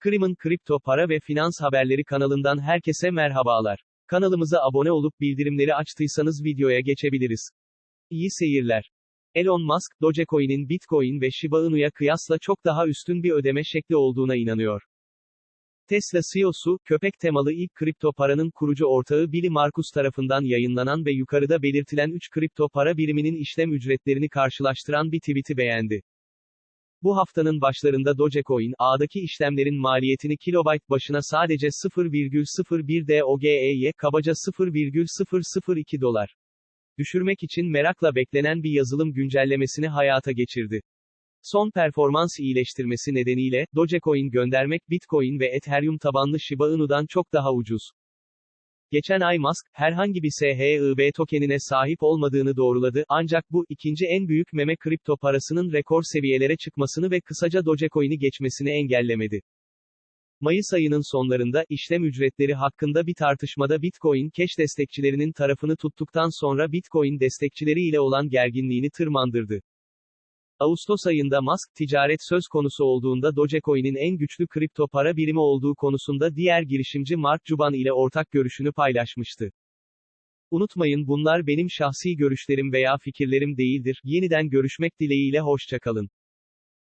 Krim'in kripto para ve finans haberleri kanalından herkese merhabalar. Kanalımıza abone olup bildirimleri açtıysanız videoya geçebiliriz. İyi seyirler. Elon Musk, Dogecoin'in Bitcoin ve Shiba Inu'ya kıyasla çok daha üstün bir ödeme şekli olduğuna inanıyor. Tesla CEO'su, köpek temalı ilk kripto paranın kurucu ortağı Billy Markus tarafından yayınlanan ve yukarıda belirtilen 3 kripto para biriminin işlem ücretlerini karşılaştıran bir tweet'i beğendi. Bu haftanın başlarında Dogecoin, ağdaki işlemlerin maliyetini kilobayt başına sadece 0,01 DOGE'ye kabaca 0,002 dolar. Düşürmek için merakla beklenen bir yazılım güncellemesini hayata geçirdi. Son performans iyileştirmesi nedeniyle, Dogecoin göndermek Bitcoin ve Ethereum tabanlı Shiba Inu'dan çok daha ucuz. Geçen ay Musk, herhangi bir SHIB tokenine sahip olmadığını doğruladı, ancak bu, ikinci en büyük meme kripto parasının rekor seviyelere çıkmasını ve kısaca Dogecoin'i geçmesini engellemedi. Mayıs ayının sonlarında, işlem ücretleri hakkında bir tartışmada Bitcoin Cash destekçilerinin tarafını tuttuktan sonra Bitcoin destekçileri ile olan gerginliğini tırmandırdı. Ağustos ayında Musk, ticaret söz konusu olduğunda Dogecoin'in en güçlü kripto para birimi olduğu konusunda diğer girişimci Mark Cuban ile ortak görüşünü paylaşmıştı. Unutmayın bunlar benim şahsi görüşlerim veya fikirlerim değildir. Yeniden görüşmek dileğiyle hoşçakalın.